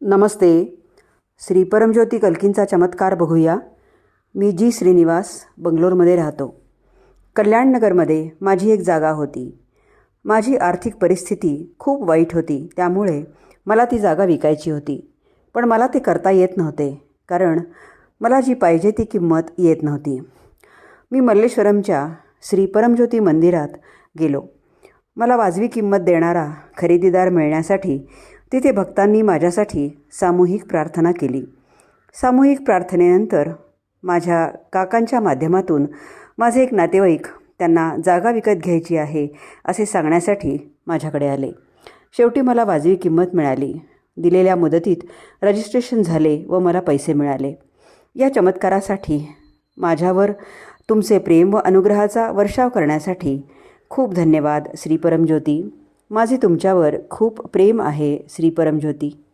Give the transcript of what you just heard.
नमस्ते. श्री परमज्योती कल्कींचा चमत्कार बघूया. मी जी श्रीनिवास बंगलोरमध्ये राहतो. कल्याणनगरमध्ये माझी एक जागा होती. माझी आर्थिक परिस्थिती खूप वाईट होती त्यामुळे मला ती जागा विकायची होती. पण मला ते करता येत नव्हते कारण मला जी पाहिजे ती किंमत येत नव्हती. मी मल्लेश्वरमच्या श्री परमज्योती मंदिरात गेलो. मला वाजवी किंमत देणारा खरेदीदार मिळण्यासाठी तिथे भक्तांनी माझ्यासाठी सामूहिक प्रार्थना केली. सामूहिक प्रार्थनेनंतर माझ्या काकांच्या माध्यमातून माझे एक नातेवाईक त्यांना जागा विकत घ्यायची आहे असे सांगण्यासाठी माझ्याकडे आले. शेवटी मला वाजवी किंमत मिळाली. दिलेल्या मुदतीत रजिस्ट्रेशन झाले व मला पैसे मिळाले. या चमत्कारासाठी माझ्यावर तुमचे प्रेम व अनुग्रहाचा वर्षाव करण्यासाठी खूप धन्यवाद श्री परमज्योती. माझे तुमच्यावर खूप प्रेम आहे श्री परमज्योती.